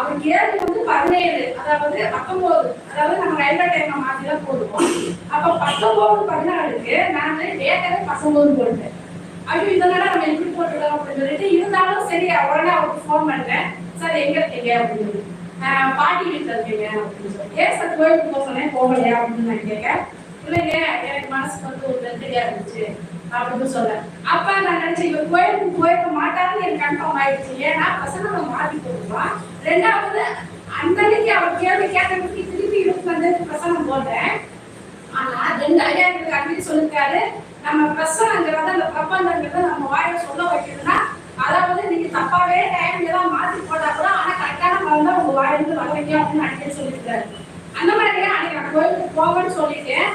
அவர் கேள்வி வந்து பதினேழு அதாவது பத்தொன்பது அதாவது நம்ம ரயில்வே டைம் மாத்தி தான் போடுவோம் அப்ப பத்தொன்பது பதினாலுக்கு நான் டேட்டாவே பத்தொன்பது போட்டேன் ஐயோ இதனால நம்ம எப்படி போட்டுடலாம் அப்படின்னு சொல்லிட்டு இருந்தாலும் சரி உடனே அவருக்கு ஃபோன் பண்றேன் சார் எங்க இருக்கீங்க? அப்படின்னு சொல்லி. பாட்டி வீட்டுல இருக்கீங்க. அப்படின்னு சொல்லி. ஏன் சார் கோயிலுக்கு போக சொன்னேன்? போகலையா? அப்படின்னு நான் கேட்க இல்லைங்க எனக்கு மனசுக்கு வந்து ஒரு நெருக்கடியா இருந்துச்சு. அப்படின்னு சொல்றேன் அப்ப நான் நினைச்சேன் இவன் கோயிலுக்கு போயிருக்க மாட்டேன் கன்ஃபார்ம் ஆயிடுச்சு. ஏன்னா பசங்க நம்ம மாத்தி போடுவோம் ரெண்டாவது அந்த அன்னைக்கு அவர் கேள்வி கேட்டதுக்கு திருப்பி இருக்கு வந்து பிரசனம் போடுறேன். ஆனா ரெண்டு ஐயா எங்களுக்கு அன்னைக்கு சொல்லிருக்காரு நம்ம பிரசனங்கிறத அந்த பிரபந்தங்கிறத நம்ம வாயில சொல்ல வைக்கணும்னா அதாவது நீங்க தப்பாவே டைம் எல்லாம் மாத்தி போட்டா கூட ஆனா கரெக்டான மருந்து உங்க வாயிலிருந்து வர வைக்கும் அப்படின்னு அடிக்கடி சொல்லியிருக்காரு. அந்த மாதிரி அன்னைக்கு நான் கோயிலுக்கு போவேன்னு சொல்லிட்டேன்.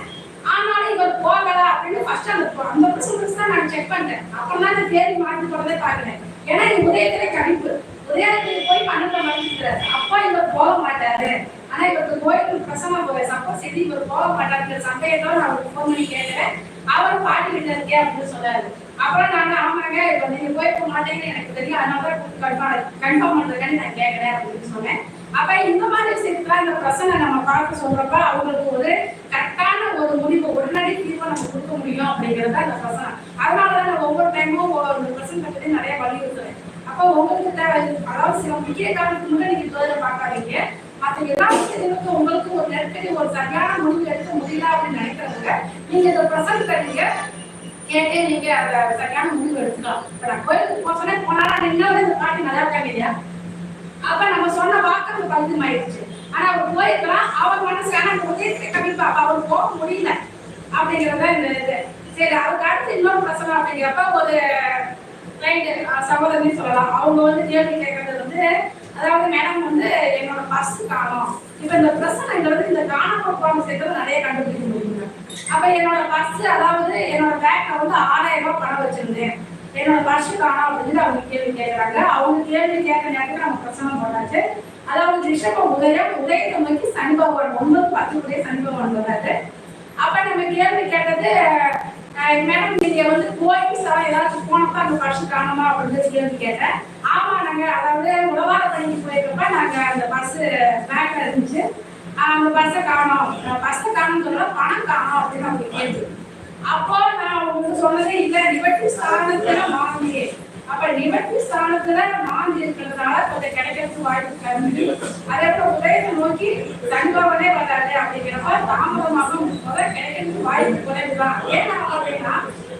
ஆனாலும் இவர் போகல அப்படின்னு ஃபர்ஸ்ட் அந்த அந்த பிரசனத்தை தான் நான் செக் பண்ணேன் அப்புறம் தான் இந்த தேதி மாற்றி போறதே பாக்குறேன் ஏன்னா இது உதயத்துல கணிப்பு உதயத்துக்கு போய் மனுக்க மாட்டிக்கிறாரு அப்பா இவர் போக மாட்டாரு ஆனா இவருக்கு கோயிலுக்கு பிரசமா போவேன் சப்போஸ் இது இவர் போக மாட்டாருங்கிற சந்தேகத்தோட நான் அவருக்கு ஃபோன் பண்ணி கேட்டேன். அவர் பாட்டி வீட்டுல இருக்கே அப்படின்னு சொன்னாரு. அப்புறம் நாங்க ஆமாங்க இப்ப நீங்க போயிருக்க மாட்டேங்கன்னு எனக்கு தெரியும். அதனால தான் கன்ஃபார்ம் கன்ஃபார்ம் பண்றதுக்காண்டி நான் கேட்கறேன் அப்படின்னு சொன்னேன். அப்ப இந்த மாதிரி விஷயத்துல இந்த பிரசனை நம்ம பார்க்க சொல்றப்ப அவங்களுக்கு ஒரு கரெக்ட் நம்ம கொடுக்க முடியும் அப்படிங்கிறத தான் இந்த பிரசனை அதனாலதான் நான் ஒவ்வொரு டைமும் ஒரு பர்சன்ட் பத்தி நிறைய வலியுறுத்துறேன் அப்போ உங்களுக்கு தேவை. அதாவது சில முக்கிய காரணத்துக்கு முன்னாடி நீங்க தொழிலை பார்க்காதீங்க. மற்ற எல்லா விஷயங்களுக்கும் உங்களுக்கு ஒரு நெருக்கடி ஒரு சரியான முடிவு எடுக்க முடியல அப்படின்னு நினைக்கிறவங்க நீங்க இந்த பிரசனத்தை நீங்க கேட்டே நீங்க அதை சரியான முடிவு எடுத்துக்கலாம். இப்ப நான் கோயிலுக்கு போக சொன்னேன் போனாலும் நின்னோட இந்த பாட்டி நல்லா இருக்காங்க இல்லையா? அப்ப நம்ம சொன்ன வாக்கு அந்த ஆயிடுச்சு ஆனா அவர் போயிருக்கலாம். அவர் மனசு ஆனா அந்த கண்டிப்பா அவர் போக முடியல. அப்படிங்கறத இந்த இது. சரி அதுக்கு அடுத்து இன்னொரு பிரச்சனை அப்படிங்கிறப்ப ஒரு கிளைண்ட் சகோதரி சொல்லலாம். அவங்க வந்து கேள்வி கேட்கறது வந்து அதாவது மேடம் வந்து என்னோட பர்ஸ் காணும். இப்ப இந்த பிரச்சனைங்கிறது இந்த காணாமல் போன சேர்க்கறது நிறைய கண்டுபிடிக்க முடியுங்க. அப்ப என்னோட பர்ஸ் அதாவது என்னோட பேக்ல வந்து ஆறாயிரம் ரூபாய் பணம் வச்சிருந்தேன். என்னோட பர்ஸ் காணும் அப்படின்னு அவங்க கேள்வி கேட்கறாங்க. அவங்க கேள்வி கேட்க நேரத்தில் நம்ம பிரச்சனை போடாச்சு அதாவது ரிஷப உதயம் உதயத்தை நோக்கி சனி பகவான் ஒன்பது பத்து உதய சனி பகவான் வர்றாரு அப்ப நம்ம கேள்வி கேட்டது மேடம் நீங்க வந்து கோயில் சார் ஏதாச்சும் போனப்ப அந்த பர்ஸ் காணுமா அப்படின்னு கேள்வி கேட்டேன். ஆமா நாங்க அதாவது உழவார பணிக்கு போயிருக்கப்ப நாங்க அந்த பர்ஸ் பேக்ல இருந்துச்சு. அந்த பர்ஸை காணோம். பர்ஸை காணும் சொல்ல பணம் காணும் அப்படின்னு அவங்க கேள்வி அப்போ நான் உங்களுக்கு சொன்னதே இல்லை நிவர்த்தி ஸ்தானத்துல மாந்தி அப்ப நிவர்த்தி ஸ்தானத்துல மாந்தி இருக்கிறதுனால கொஞ்சம் கிடைக்கிறதுக்கு வாய்ப்பு கம்மி அதே போல உதயத்தை நோக்கி சங்கவனே வராது அப்படிங்கிறப்ப தாமதமாக முப்பத கிடைக்கிறதுக்கு வாய்ப்பு குறைவுதான். ஏன்னா அப்படின்னா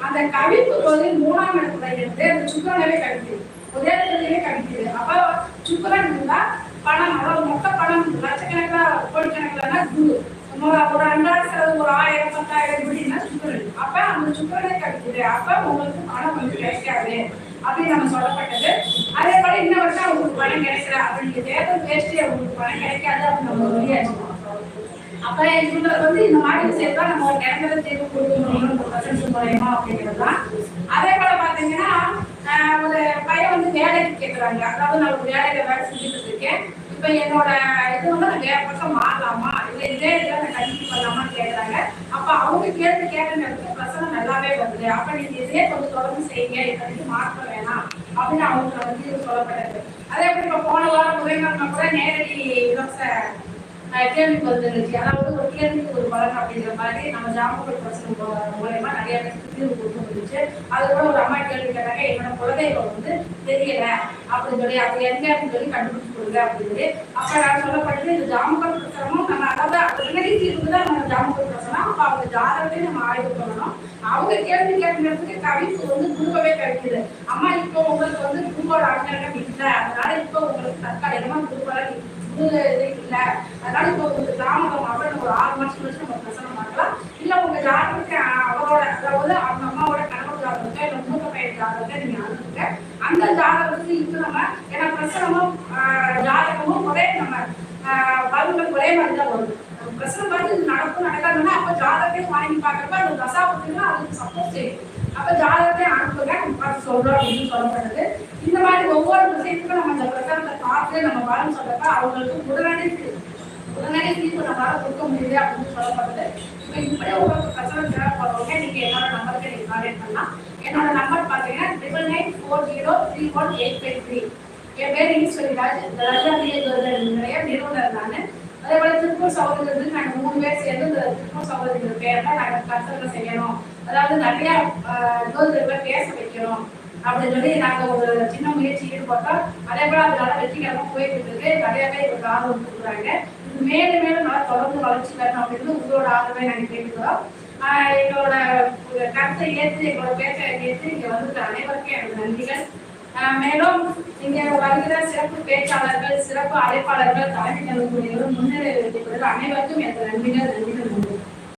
அந்த கவிப்பு வந்து மூணாம் இடத்துல இருந்து அந்த சுக்கரனவே கழிக்குது உதயத்திலேயே கழிக்குது அப்ப சுக்கரன் இருந்தா பணம் அதாவது மொத்த பணம் லட்சக்கணக்கில் கோடிக்கணக்கில்னா குரு. ஒரு அன்றாட செலவு ஒரு ஆயிரம் பத்தாயிரம் இப்படின்னா சுக்கரன். அப்ப அந்த சுக்கரனே கிடைக்குது அப்ப உங்களுக்கு பணம் வந்து கிடைக்காது. அப்படின்னு நம்ம சொல்லப்பட்டது. அதே போல இன்ன வருஷம் உங்களுக்கு பணம் கிடைக்கல அப்படின்னு தேர்தல் வேஸ்டே உங்களுக்கு பணம் கிடைக்காது அப்படின்னு நம்ம சொல்லியாச்சு அப்ப இவங்களுக்கு வந்து இந்த மாதிரி விஷயத்தான் நம்ம ஒரு நிரந்தர தீர்வு கொடுக்க முடியும் மூலயமா அப்படிங்கிறது தான். அதே போல பாத்தீங்கன்னா ஒரு பையன் வந்து வேலைக்கு கேட்குறாங்க அதாவது நான் ஒரு வேலையில வேலை செஞ்சுட்டு இருக்கேன் இப்ப என்னோட இது வந்து நான் வேற பக்கம் மாறலாமா? இல்ல இதே இதெல்லாம் நான் கண்டினியூ பண்ணலாமான்னு கேட்குறாங்க அப்ப அவங்க கேள்வி கேட்ட நேரத்தில் பிரச்சனை நல்லாவே வருது. அப்ப நீங்க இதே கொஞ்சம் தொடர்ந்து செய்யுங்க. இதை மாற்ற வேணாம். அப்படின்னு அவங்க வந்து சொல்லப்பட்டது. அதே மாதிரி இப்ப போன வாரம் முதல்வர் கூட நேரடி இலவச கேள்வி பதில் இருந்துச்சு அதாவது ஒரு கேள்விக்கு ஒரு பலன் அப்படிங்கிற மாதிரி நம்ம ஜாமக்கல் பிரச்சனை மூலயமா நிறைய பேருக்கு தீர்வு கொடுத்து முடிஞ்சு அது கூட ஒரு அம்மா கேள்வி கேட்டாங்க என்னோட குலதெய்வம் வந்து தெரியல அப்படின்னு சொல்லி அது எங்க அப்படின்னு சொல்லி கண்டுபிடிச்சு கொடுங்க அப்படின்னு. சொல்லி அப்ப நான் சொல்லப்பட்டது இந்த ஜாமக்கல் பிரச்சனமும் நம்ம அதாவது உடனடி தீர்வு தான் நம்ம ஜாமக்கல் பிரச்சனை. அப்ப அவங்க ஜாதகத்தையும் நம்ம ஆய்வு பண்ணணும். அவங்க கேள்வி கேட்கறதுக்கு கவிப்பு வந்து குருவவே கிடைக்குது. அம்மா இப்போ உங்களுக்கு வந்து குருவோட அனுகிரகம் இல்லை. அதனால இப்போ உங்களுக்கு தற்காலிகமா குருவெல்லாம் இல்லை அதனால இப்போ உங்களுக்கு தாமதம் அப்புறம் ஒரு ஆறு மாசம் கழிச்சு நம்ம பிரசனம் பார்க்கலாம் இல்ல உங்க ஜாதகத்துக்கு அவரோட அதாவது அவங்க அம்மாவோட கணவர் ஜாதகத்தை இல்ல மூத்த பையன் ஜாதகத்தை நீங்க அனுப்புங்க அந்த ஜாதகத்துக்கு இப்போ நம்ம ஏன்னா பிரசனமும் ஜாதகமும் ஒரே நம்ம ஆஹ், பலன்கள் ஒரே மாதிரி தான் வரும். பிரசனம் பார்த்து இது நடக்கும் நடக்காதுன்னா அப்ப ஜாதகத்தையும் வாங்கி பார்க்கறப்ப அந்த தசாபத்துக்கு அதுக்கு சப்போர்ட் செய்யும். அப்ப ஜாதகத்தை அனுப்புங்க. பார்த்து சொல்றோம் அப்படின்னு சொல்லப்படுது இந்த மாதிரி ஒவ்வொரு விஷயத்துக்கும் நம்ம இந்த பிரசாரத்தை பார்த்து நம்ம பலன் சொல்றப்ப அவங்களுக்கு உடனடி உடனடி தீர்ப்பு நம்மளால கொடுக்க முடியுது அப்படின்னு சொல்லப்படுது இப்போ இப்படி உங்களுக்கு பிரசாரம் தேவைப்படுறவங்க நீங்க என்னோட நம்பருக்கு நீங்க கான்டாக்ட் பண்ணலாம். என்னோட நம்பர் பார்த்தீங்கன்னா triple nine four zero three one eight five three என் பேர் ஈஸ்வரி ராஜ். இந்த நிறைய நிறுவனர் நான். அதே போல திருப்பூர் சகோதரர்கள் நாங்கள் மூணு பேர் சேர்ந்து இந்த திருப்பூர் சகோதரர்கள் பேர்ல நாங்கள் கருத்தரங்க செய்யணும். அதாவது நிறைய ஜோதிடர்களை பேச வைக்கணும் அப்படின்னு சொல்லி நாங்கள் ஒரு சின்ன முயற்சி ஈடுபட்டோம். அதே போல அதனால வெற்றிகரமாக போயிட்டு இருக்கு நிறைய பேர் இதுக்கு ஆர்வம் கொடுக்குறாங்க. இது மேலும் மேலும் நல்லா தொடர்ந்து வளர்ச்சி வரணும் அப்படின்னு உங்களோட ஆதரவை நாங்கள் கேட்டுக்கிறோம். எங்களோட கருத்தை ஏற்று எங்களோட பேச்சை ஏற்று இங்கே வந்துட்டு அனைவருக்கும் எனக்கு நன்றிகள். மேலும் இங்கே வருகிற சிறப்பு பேச்சாளர்கள் சிறப்பு அழைப்பாளர்கள் தலைமை நிலையங்களும் முன்னிலை அனைவருக்கும் எனக்கு நன்றிகள் நன்றிகள்.